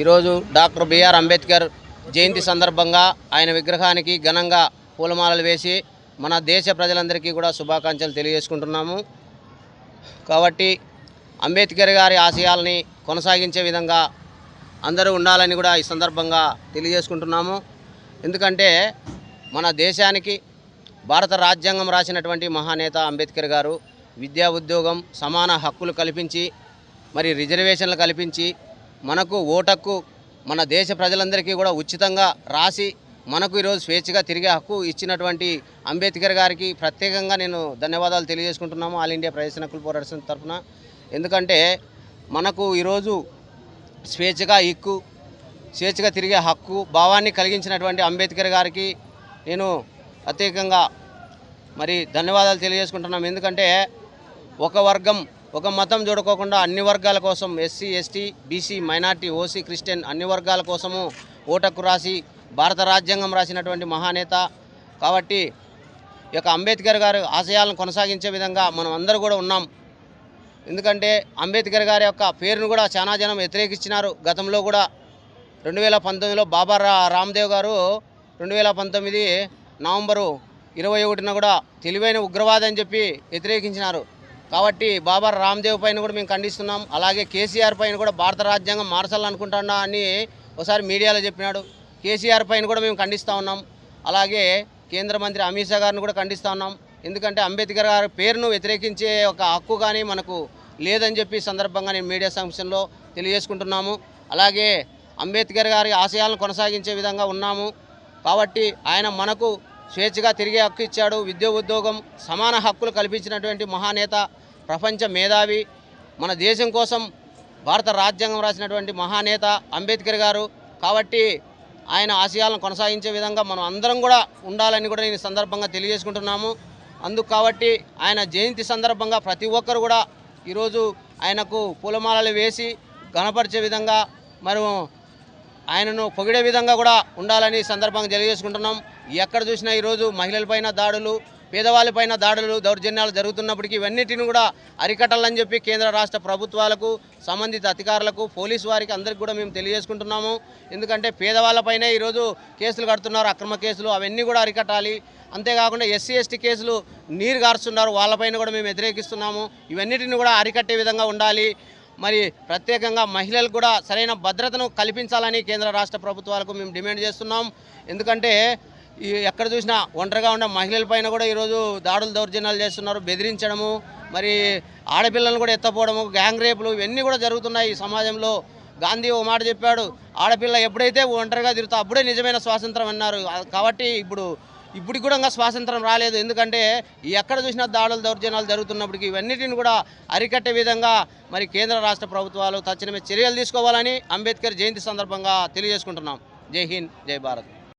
ఈరోజు doctor BR Ambedkar జయంతి సందర్భంగా ఆయన విగ్రహానికి ఘనంగా పూలమాలలు వేసి మన దేశ ప్రజలందరికీ కూడా శుభాకాంక్షలు తెలియజేసుకుంటున్నాము. కాబట్టి అంబేద్కర్ గారి ఆశయాలని కొనసాగించే విధంగా అందరూ ఉండాలని కూడా ఈ సందర్భంగా తెలియజేసుకుంటున్నాము. ఎందుకంటే మన దేశానికి భారత రాజ్యాంగం రాసినటువంటి మహానేత అంబేద్కర్ గారు విద్యా ఉద్యోగం సమాన హక్కులు కల్పించి మరి రిజర్వేషన్లు కల్పించి మనకు ఓటక్కు మన దేశ ప్రజలందరికీ కూడా ఉచితంగా రాసి మనకు ఈరోజు స్వేచ్ఛగా తిరిగే హక్కు ఇచ్చినటువంటి అంబేద్కర్ గారికి ప్రత్యేకంగా నేను ధన్యవాదాలు తెలియజేసుకుంటున్నాము. ఆల్ ఇండియా ప్రజాసన హక్కుల పోరాట తరఫున. ఎందుకంటే మనకు ఈరోజు స్వేచ్ఛగా ఇక్కు స్వేచ్ఛగా తిరిగే హక్కు భావాన్ని కలిగించినటువంటి అంబేద్కర్ గారికి నేను ప్రత్యేకంగా మరి ధన్యవాదాలు తెలియజేసుకుంటున్నాం. ఎందుకంటే ఒక వర్గం ఒక మతం చూడుకోకుండా అన్ని వర్గాల కోసం SC ST BC minority OC Christian అన్ని వర్గాల కోసము ఓటక్కు రాసి భారత రాజ్యాంగం రాసినటువంటి మహానేత. కాబట్టి ఈ యొక్క అంబేద్కర్ గారు ఆశయాలను కొనసాగించే విధంగా మనం అందరూ కూడా ఉన్నాం. ఎందుకంటే అంబేద్కర్ గారి యొక్క పేరును కూడా చాలా జనం వ్యతిరేకించినారు. గతంలో కూడా రెండు వేల పంతొమ్మిదిలో బాబా రామ్దేవ్ గారు రెండు వేల పంతొమ్మిది నవంబరు ఇరవై ఒకటిన కూడా తెలివైన ఉగ్రవాది అని చెప్పి వ్యతిరేకించినారు. కాబట్టి బాబా రామ్దేవ్ పైన కూడా మేము ఖండిస్తున్నాం. అలాగే కేసీఆర్ పైన కూడా భారత రాజ్యాంగం మార్చాలనుకుంటున్నా అని ఒకసారి మీడియాలో చెప్పినాడు. కేసీఆర్ పైన కూడా మేము ఖండిస్తూ ఉన్నాం. అలాగే కేంద్ర మంత్రి అమిత్ షా గారిని కూడా ఖండిస్తూ ఉన్నాం. ఎందుకంటే అంబేద్కర్ గారి పేరును వ్యతిరేకించే ఒక హక్కు కానీ మనకు లేదని చెప్పి సందర్భంగా నేను మీడియా సంక్షన్లో తెలియజేసుకుంటున్నాము. అలాగే అంబేద్కర్ గారి ఆశయాలను కొనసాగించే విధంగా ఉన్నాము. కాబట్టి ఆయన మనకు స్వేచ్ఛగా తిరిగే హక్కు ఇచ్చాడు. విద్యా ఉద్యోగం సమాన హక్కులు కల్పించినటువంటి మహానేత ప్రపంచ మేధావి మన దేశం కోసం భారత రాజ్యాంగం రాసినటువంటి మహానేత అంబేద్కర్ గారు. కాబట్టి ఆయన ఆశయాలను కొనసాగించే విధంగా మనం అందరం కూడా ఉండాలని కూడా నేను సందర్భంగా తెలియజేసుకుంటున్నాము. అందుకు కాబట్టి ఆయన జయంతి సందర్భంగా ప్రతి ఒక్కరు కూడా ఈరోజు ఆయనకు పూలమాలలు వేసి గణపరిచే విధంగా మరి ఆయనను పొగిడే విధంగా కూడా ఉండాలని సందర్భంగా తెలియజేసుకుంటున్నాం. ఎక్కడ చూసినా ఈరోజు మహిళలపైన దాడులు పేదవాళ్ళపైన దాడులు దౌర్జన్యాలు జరుగుతున్నప్పటికీ ఇవన్నిటిని కూడా అరికట్టాలని చెప్పి కేంద్ర రాష్ట్ర ప్రభుత్వాలకు సంబంధిత అధికారులకు పోలీసు వారికి అందరికి కూడా మేము తెలియజేసుకుంటున్నాము. ఎందుకంటే పేదవాళ్ళపైనే ఈరోజు కేసులు కడుతున్నారు అక్రమ కేసులు అవన్నీ కూడా అరికట్టాలి. అంతేకాకుండా ఎస్సీ ఎస్టీ కేసులు నీరు గారుస్తున్నారు వాళ్ళపైన కూడా మేము వ్యతిరేకిస్తున్నాము. ఇవన్నిటిని కూడా అరికట్టే విధంగా ఉండాలి. మరి ప్రత్యేకంగా మహిళలకు కూడా సరైన భద్రతను కల్పించాలని కేంద్ర రాష్ట్ర ప్రభుత్వాలకు మేము డిమాండ్ చేస్తున్నాం. ఎందుకంటే ఎక్కడ చూసినా ఒంటరిగా ఉన్న మహిళల పైన కూడా ఈరోజు దాడులు దౌర్జన్యాలు చేస్తున్నారు బెదిరించడము మరి ఆడపిల్లలను కూడా ఎత్తపోవడము గ్యాంగ్ రేపులు ఇవన్నీ కూడా జరుగుతున్నాయి ఈ సమాజంలో. గాంధీ ఓ మాట చెప్పాడు ఆడపిల్ల ఎప్పుడైతే ఒంటరిగా తిరుగుతా అప్పుడే నిజమైన స్వాతంత్రం అన్నారు. కాబట్టి ఇప్పుడు ఇప్పుడు కూడా ఇంకా స్వాతంత్రం రాలేదు. ఎందుకంటే ఎక్కడ చూసినా దాడులు దౌర్జన్యాలు జరుగుతున్నప్పటికీ ఇవన్నిటిని కూడా అరికట్టే విధంగా మరి కేంద్ర రాష్ట్ర ప్రభుత్వాలు తక్షణమే చర్యలు తీసుకోవాలని అంబేద్కర్ జయంతి సందర్భంగా తెలియజేసుకుంటున్నాం. జై హింద్ జై భారత్.